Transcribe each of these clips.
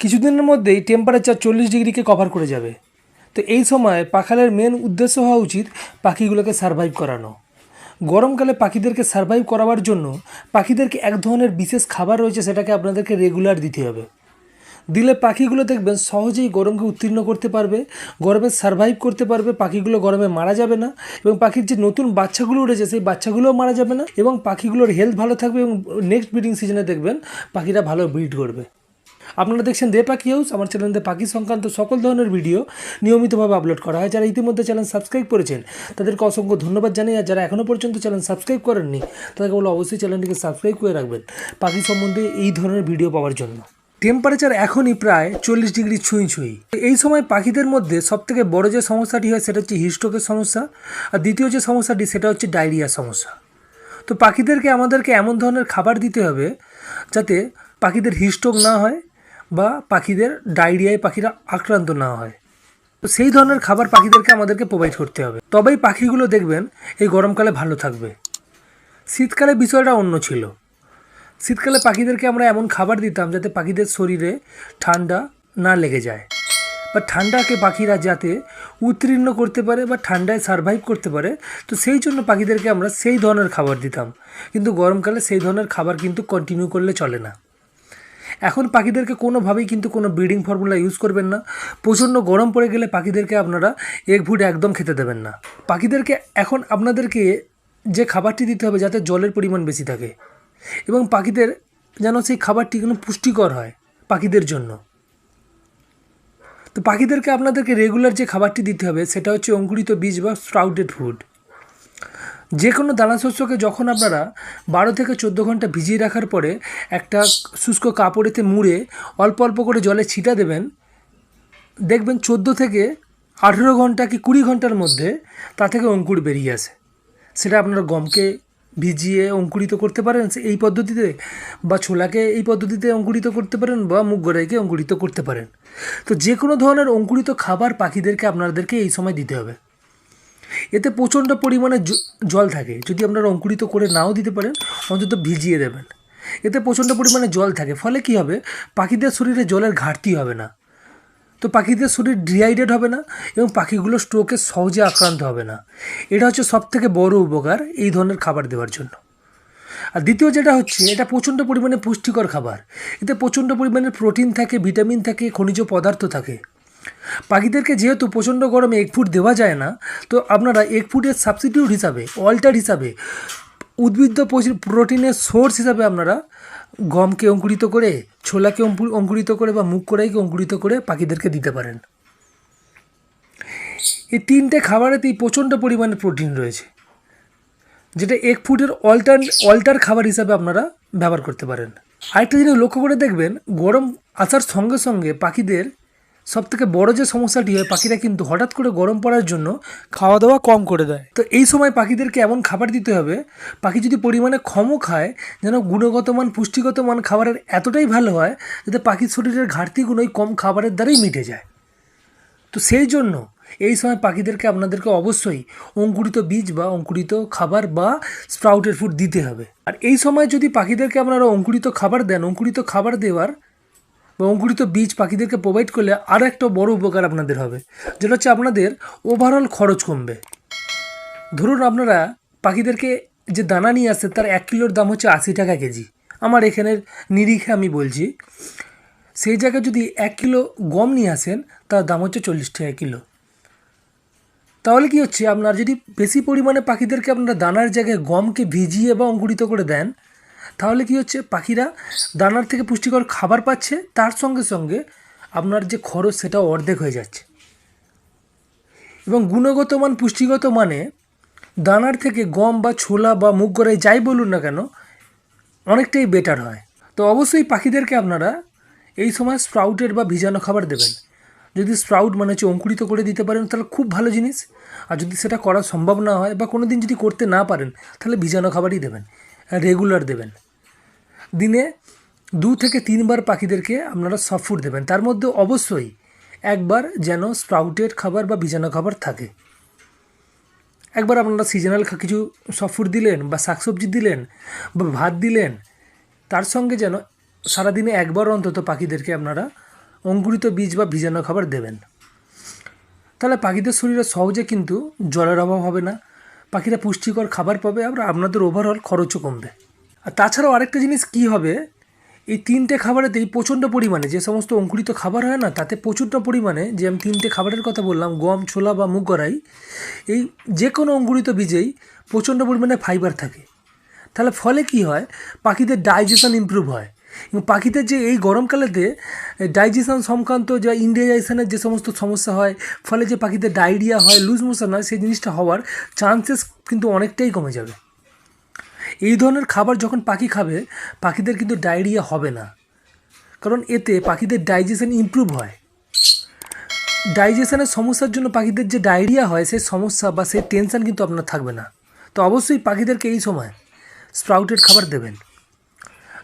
কিছুদিনের মধ্যেই টেম্পারেচার চল্লিশ ডিগ্রিকে কভার করে যাবে। তো এই সময় পাখালের মেন উদ্দেশ্য হওয়া উচিত পাখিগুলোকে সারভাইভ করানো। গরমকালে পাখিদেরকে সারভাইভ করাবার জন্য পাখিদেরকে এক ধরনের বিশেষ খাবার রয়েছে সেটাকে আপনাদেরকে রেগুলার দিতে হবে। দিলে পাখিগুলো দেখবেন সহজেই গরমকে উত্তীর্ণ করতে পারবে, গরমে সারভাইভ করতে পারবে, পাখিগুলো গরমে মারা যাবে না এবং পাখির যে নতুন বাচ্চাগুলো উঠেছে সেই বাচ্চাগুলোও মারা যাবে না এবং পাখিগুলোর হেলথ ভালো থাকবে এবং নেক্সট ব্রিডিং সিজনে দেখবেন পাখিরা ভালো ব্রিড করবে আপনারা দেখছেন দে পাখি হাউস, আমার চ্যানেলে পাখি সংক্রান্ত সকল ধরনের ভিডিও নিয়মিতভাবে আপলোড করা হয়। যারা ইতিমধ্যে চ্যানেল সাবস্ক্রাইব করেছেন, তাদেরকে অসংখ্য ধন্যবাদ জানাই। আর যারা এখনও পর্যন্ত চ্যানেল সাবস্ক্রাইব করেননি, তাদেরকে বলো অবশ্যই চ্যানেলটিকে সাবস্ক্রাইব করে রাখবেন পাখি সম্বন্ধে এই ধরনের ভিডিও পাওয়ার জন্য। টেম্পারেচার এখনই প্রায় চল্লিশ ডিগ্রি ছুঁই ছুঁই। এই সময় পাখিদের মধ্যে সবথেকে বড় যে সমস্যাটি হয়, সেটা হচ্ছে হিস্ট্রোকের সমস্যা। আর দ্বিতীয় যে সমস্যাটি, সেটা হচ্ছে ডায়রিয়া সমস্যা। তো পাখিদেরকে, আমাদেরকে এমন ধরনের খাবার দিতে হবে যাতে পাখিদের হিস্ট্রোক না হয়। বা পাখিদের ডায়রিয়ায় পাখিরা আক্রান্ত না হয়। তো সেই ধরনের খাবার পাখিদেরকে আমাদেরকে প্রোভাইড করতে হবে। তবেই পাখিগুলো দেখবেন এই গরমকালে ভালো থাকবে। শীতকালে বিষয়টা অন্য ছিল। শীতকালে পাখিদেরকে আমরা এমন খাবার দিতাম যাতে পাখিদের শরীরে ঠান্ডা না লেগে যায় বা ঠান্ডাকে পাখিরা যাতে উত্তীর্ণ করতে পারে বা ঠান্ডায় সারভাইভ করতে পারে। তো সেই জন্য পাখিদেরকে আমরা সেই ধরনের খাবার দিতাম। কিন্তু গরমকালে সেই ধরনের খাবার কিন্তু কন্টিনিউ করলে চলে না। এখন পাখিদেরকে কোনোভাবেই কিন্তু কোনো ব্রিডিং ফর্মুলা ইউজ করবেন না। প্রচণ্ড গরম পড়ে গেলে পাখিদেরকে আপনারা এক ফুট একদম খেতে দেবেন না। পাখিদেরকে এখন আপনাদেরকে যে খাবারটি দিতে হবে যাতে জলের পরিমাণ বেশি থাকে এবং পাখিদের যেন সেই খাবারটি কোনো পুষ্টিকর হয় পাখিদের জন্য। তো পাখিদেরকে আপনাদেরকে রেগুলার যে খাবারটি দিতে হবে সেটা হচ্ছে অঙ্কুরিত বীজ বা স্প্রাউটেড ফুড যে কোনো দানা শস্যকে যখন আপনারা বারো থেকে চোদ্দ ঘণ্টা ভিজিয়ে রাখার পরে একটা শুষ্ক কাপড়েতে মুড়ে অল্প অল্প করে জলে ছিটা দেবেন, দেখবেন চোদ্দ থেকে আঠেরো ঘণ্টা কি কুড়ি ঘণ্টার মধ্যে তা থেকে অঙ্কুর বেরিয়ে আসে। সেটা আপনারা গমকে ভিজিয়ে অঙ্কুরিত করতে পারেন এই পদ্ধতিতে বা ছোলাকে এই পদ্ধতিতে অঙ্কুরিত করতে পারেন বা মুগ গড়াইকে অঙ্কুরিত করতে পারেন। তো যে কোনো ধরনের অঙ্কুরিত খাবার পাখিদেরকে, আপনাদেরকে এই সময় দিতে হবে। এতে প্রচণ্ড পরিমাণে জল থাকে। যদি আপনারা অঙ্কুরিত করে নাও দিতে পারেন, অন্তত ভিজিয়ে দেবেন। এতে প্রচণ্ড পরিমাণে জল থাকে। ফলে কী হবে? পাখিদের শরীরে জলের ঘাটতি হবে না। তো পাখিদের শরীর ডিহাইড্রেট হবে না এবং পাখিগুলো স্ট্রোকে সহজে আক্রান্ত হবে না। এটা হচ্ছে সবথেকে বড় উপকার এই ধরনের খাবার দেওয়ার জন্য। আর দ্বিতীয় যেটা হচ্ছে, এটা প্রচণ্ড পরিমাণে পুষ্টিকর খাবার। এতে প্রচণ্ড পরিমাণে প্রোটিন থাকে ভিটামিন থাকে, খনিজ পদার্থ থাকে। পাখিদেরকে যেহেতু প্রচণ্ড গরমে এক ফুট দেওয়া যায় না, তো আপনারা এক ফুটের সাবস্টিটিউট হিসাবে অল্টার হিসাবে, উদ্ভিদ প্রোটিনের সোর্স হিসাবে আপনারা গমকে অঙ্কুরিত করে, ছোলাকে অঙ্কু- অঙ্কুরিত করে বা মুখ কড়াইকে অঙ্কুরিত করে পাখিদেরকে দিতে পারেন। এই তিনটে খাবারেতেই প্রচণ্ড পরিমাণে প্রোটিন রয়েছে, যেটা এক ফুটের অল্টার অল্টার খাবার হিসাবে আপনারা ব্যবহার করতে পারেন। আরেকটা জিনিস লক্ষ্য করে দেখবেন, গরম আসার সঙ্গে সঙ্গে পাখিদের সবথেকে বড় যে সমস্যাটি হয়, পাখিরা কিন্তু হঠাৎ করে গরম পড়ার জন্য খাওয়া দাওয়া কম করে দেয়। তো এই সময় পাখিদেরকে এমন খাবার দিতে হবে, পাখি যদি পরিমাণে ক্ষম খায়, যেন গুণগত মান, পুষ্টিগত মান খাবারের এতটাই ভালো হয়, যাতে পাখির শরীরের ঘাটতিগুলো ওই কম খাবারের দ্বারাই মিটে যায়। তো সেই জন্য এই সময় পাখিদেরকে আপনাদেরকে অবশ্যই অঙ্কুরিত বীজ বা অঙ্কুরিত খাবার বা স্প্রাউটের ফুড দিতে হবে। আর এই সময় যদি পাখিদেরকে আপনারা অঙ্কুরিত খাবার দেন, অঙ্কুরিত খাবার দেওয়ার অঙ্কুরিত বীজ পাখিদেরকে প্রোভাইড করলে আরও একটা বড় উপকার আপনাদের হবে। যেটা হচ্ছে আপনাদের ওভারঅল খরচ কমবে। ধরুন আপনারা পাখিদেরকে যে দানা নিয়ে আসছেন তার এক কিলোর দাম হচ্ছে আশি টাকা কেজি। আমার এখানের নিরিখে আমি বলছি, সেই জায়গায় যদি এক কিলো গম নিয়ে আসেন, তার দাম হচ্ছে চল্লিশ টাকা কিলো। তাহলে কি হচ্ছে, আপনার যদি বেশি পরিমাণে পাখিদেরকে আপনারা দানার জায়গায় গমকে ভিজিয়ে বা অঙ্কুরিত করে দেন তাহলে কি হচ্ছে? পাখিরা দানার থেকে পুষ্টিকর খাবার পাচ্ছে, তার সঙ্গে সঙ্গে আপনার যে খরচ সেটাও অর্ধেক হয়ে যাচ্ছে। এবং গুণগত মান, পুষ্টিগত মানে দানার থেকে গম বা ছোলা বা মুগ গড়াই যাই বলুন না কেন, অনেকটাই বেটার হয়। তো অবশ্যই পাখিদেরকে আপনারা এই সময় স্প্রাউটের বা ভিজানো খাবার দেবেন। যদি স্প্রাউট মানে হচ্ছে অঙ্কুরিত করে দিতে পারেন, তাহলে খুব ভালো জিনিস। আর যদি সেটা করা সম্ভব না হয় বা কোনো দিন যদি করতে না পারেন, তাহলে ভিজানো খাবারই দেবেন রেগুলার দেবেন। দিনে দু থেকে তিনবার পাখিদেরকে আপনারা সফট ফুড দেবেন। তার মধ্যে অবশ্যই একবার যেন স্প্রাউটের খাবার বা ভিজানো খাবার থাকে। একবার আপনারা সিজনাল কিছু সফট ফুড দিলেন বা শাকসবজি দিলেন বা ভাত দিলেন, তার সঙ্গে যেন সারাদিনে একবার অন্তত পাখিদেরকে আপনারা অঙ্কুরিত বীজ বা ভিজানো খাবার দেবেন। তাহলে পাখিদের শরীরে সহজে কিন্তু জলের অভাব হবে না, পাখিরা পুষ্টিকর খাবার পাবে, আর আপনাদের ওভারঅল খরচও কমবে। আর তাছাড়াও আরেকটা জিনিস কি হবে? এই তিনটে খাবারেতেই প্রচণ্ড পরিমাণে যে সমস্ত অঙ্কুরিত খাবার হয় না, তাতে প্রচণ্ড পরিমাণে যে আমি তিনটে খাবারের কথা বললাম, গম, ছোলা বা মুগ করাই, এই যে কোনো অঙ্কুরিত বীজেই প্রচণ্ড পরিমাণে ফাইবার থাকে। তাহলে ফলে কি হয়? পাখিদের ডাইজেশন ইমপ্রুভ হয়। এবং পাখিদের যে এই গরমকালেতে ডাইজেশন সংক্রান্ত যে ইন্ডিয়াইজেশনের যে সমস্ত সমস্যা হয়, ফলে যে পাখিদের ডায়রিয়া হয় লুজ মোশন হয়, সেই জিনিসটা হওয়ার চান্সেস কিন্তু অনেকটাই কমে যাবে। এই ধরনের খাবার যখন পাখি খাবে, পাখিদের কিন্তু ডায়রিয়া হবে না। কারণ এতে পাখিদের ডাইজেশন ইমপ্রুভ হয়। ডাইজেশনের সমস্যার জন্য পাখিদের যে ডায়রিয়া হয়, সেই সমস্যা বা সেই টেনশান কিন্তু আপনার থাকবে না। তো অবশ্যই পাখিদেরকে এই সময় স্প্রাউটেড খাবার দেবেন।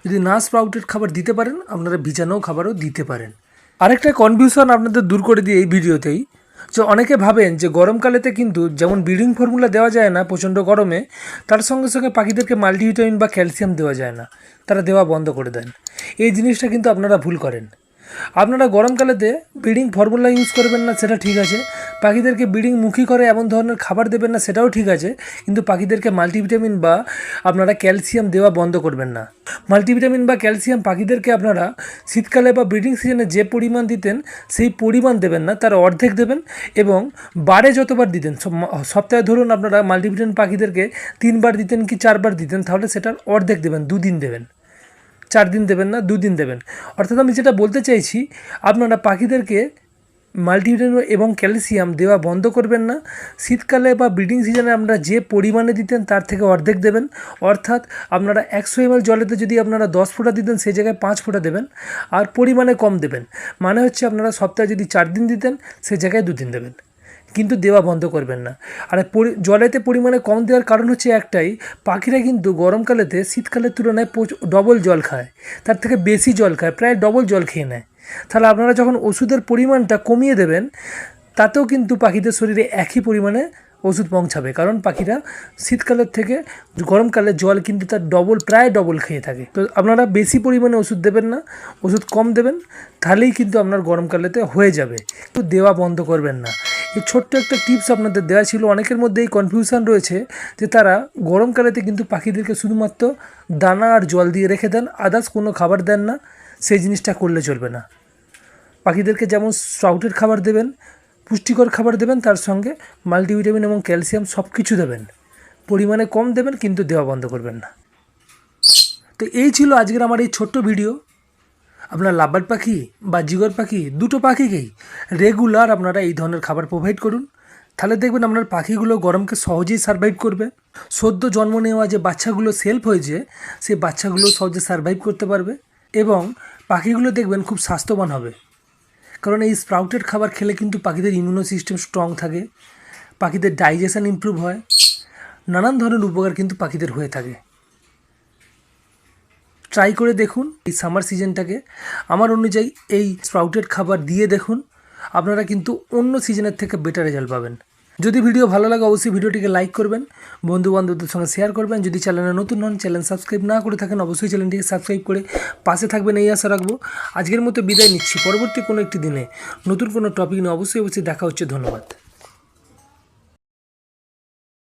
যদি না স্প্রাউটেড খাবার দিতে পারেন, আপনারা ভিজানো খাবারও দিতে পারেন। আরেকটা কনফিউশন আপনাদের দূর করে দিই এই ভিডিওতেই। যে অনেকে ভাবেন যে গরমকালেতে কিন্তু যেমন ব্রিডিং ফর্মুলা দেওয়া যায় না প্রচণ্ড গরমে, তার সঙ্গে সঙ্গে পাখিদেরকে মাল্টিভিটামিন বা ক্যালসিয়াম দেওয়া যায় না। তারা দেওয়া বন্ধ করে দেন। এই জিনিসটা কিন্তু আপনারা ভুল করেন। আপনারা গরমকালেতে ব্রিডিং ফর্মুলা ইউজ করবেন না, সেটা ঠিক আছে। পাখিদেরকে ব্রিডিং মুখী করে এমন ধরনের খাবার দেবেন না, সেটাও ঠিক আছে। কিন্তু পাখিদেরকে মাল্টিভিটামিন বা আপনারা ক্যালসিয়াম দেওয়া বন্ধ করবেন না। মাল্টিভিটামিন বা ক্যালসিয়াম পাখিদেরকে আপনারা শীতকালে বা ব্রিডিং সিজনে যে পরিমাণ দিতেন, সেই পরিমাণ দেবেন না, তার অর্ধেক দেবেন এবং বারে যতবার দিতেন সপ্তাহে ধরুন আপনারা মাল্টিভিটামিন পাখিদেরকে তিনবার দিতেন কি চারবার দিতেন, তাহলে সেটার অর্ধেক দেবেন, দুদিন দেবেন। চার দিন দেবেন না দুদিন দেবেন। অর্থাৎ আমি যেটা বলতে চাইছি, আপনারা পাখিদেরকে মাল্টিভিটামিন এবং ক্যালসিয়াম দেওয়া বন্ধ করবেন না। শীতকালে বা ব্রিডিং সিজনে আপনারা যে পরিমাণে দিতেন, তার থেকে অর্ধেক দেবেন। অর্থাৎ আপনারা একশো এমএল জলেতে যদি আপনারা দশ ফোঁটা দিতেন সেই জায়গায় পাঁচ ফোঁটা দেবেন আর পরিমাণে কম দেবেন। মানে হচ্ছে আপনারা সপ্তাহে যদি চার দিন দিতেন সেই জায়গায় দুদিন দেবেন। কিন্তু দেওয়া বন্ধ করবেন না। আর জলেতে পরিমাণে কম দেওয়ার কারণ হচ্ছে একটাই, পাখিরা কিন্তু গরমকালেতে শীতকালের তুলনায় ডবল জল খায়। তার থেকে বেশি জল খায়, প্রায় ডবল জল খেয়ে নেয়। তাহলে আপনারা যখন ওষুধের পরিমাণটা কমিয়ে দেবেন, তাতেও কিন্তু পাখিদের শরীরে একই পরিমাণে ওষুধ পৌঁছাবে। কারণ পাখিরা শীতকালের থেকে গরমকালে জল কিন্তু তার ডবল প্রায় ডবল খেয়ে থাকে। তো আপনারা বেশি পরিমাণে ওষুধ দেবেন না, ওষুধ কম দেবেন, তাহলেই কিন্তু আপনার গরমকালেতে হয়ে যাবে। তো দেওয়া বন্ধ করবেন না। এই ছোট্ট একটা টিপস আপনাদের দেওয়া ছিল। অনেকের মধ্যে এই কনফিউশন রয়েছে যে তারা গরমকালেতে কিন্তু পাখিদেরকে শুধুমাত্র দানা আর জল দিয়ে রেখে দেন আদার্স কোনো খাবার দেন না, সেই জিনিসটা করলে চলবে না। পাখিদেরকে যেমন স্প্রাউটের খাবার দেবেন, পুষ্টিকর খাবার দেবেন, তার সঙ্গে মাল্টিভিটামিন এবং ক্যালসিয়াম সব কিছু দেবেন। পরিমাণে কম দেবেন, কিন্তু দেওয়া বন্ধ করবেন না। তো এই ছিল আজকের আমার এই ছোট্ট ভিডিও আপনার লাভবার্ড পাখি বা জিগর পাখি, দুটো পাখিকেই রেগুলার আপনারা এই ধরনের খাবার প্রোভাইড করুন। তাহলে দেখবেন আপনার পাখিগুলো গরমকে সহজেই সারভাইভ করবে। সদ্য জন্ম নেওয়া যে বাচ্চাগুলো সেলফ হয়েছে সেই বাচ্চাগুলো সহজে সারভাইভ করতে পারবে এবং পাখিগুলো দেখবেন খুব স্বাস্থ্যবান হবে। কারণ এই স্প্রাউটেড খাবার খেলে কিন্তু পাখিদের ইমিউনো সিস্টেম স্ট্রং থাকে, পাখিদের ডাইজেশন ইমপ্রুভ হয়, নানান ধরনের উপকার কিন্তু পাখিদের হয়ে থাকে। ট্রাই করে দেখুন এই সামার সিজনটাকে আমার অনুযায়ী এই স্প্রাউটেড খাবার দিয়ে দেখুন, আপনারা কিন্তু অন্য সিজনের থেকে বেটার রেজাল্ট পাবেন। যদি ভিডিও ভালো লাগে, অবশ্যই ভিডিওটিকে লাইক করবেন বন্ধু বান্ধবদের সঙ্গে শেয়ার করবেন। যদি চ্যানেলে নতুন হন চ্যানেল সাবস্ক্রাইব না করে থাকেন, অবশ্যই চ্যানেলটিকে সাবস্ক্রাইব করে পাশে থাকবেন, এই আশা রাখব। আজকের মতো বিদায় নিচ্ছি, পরবর্তী কোনো একটি দিনে নতুন কোনো টপিক নিয়ে অবশ্যই অবশ্যই দেখা হচ্ছে, ধন্যবাদ।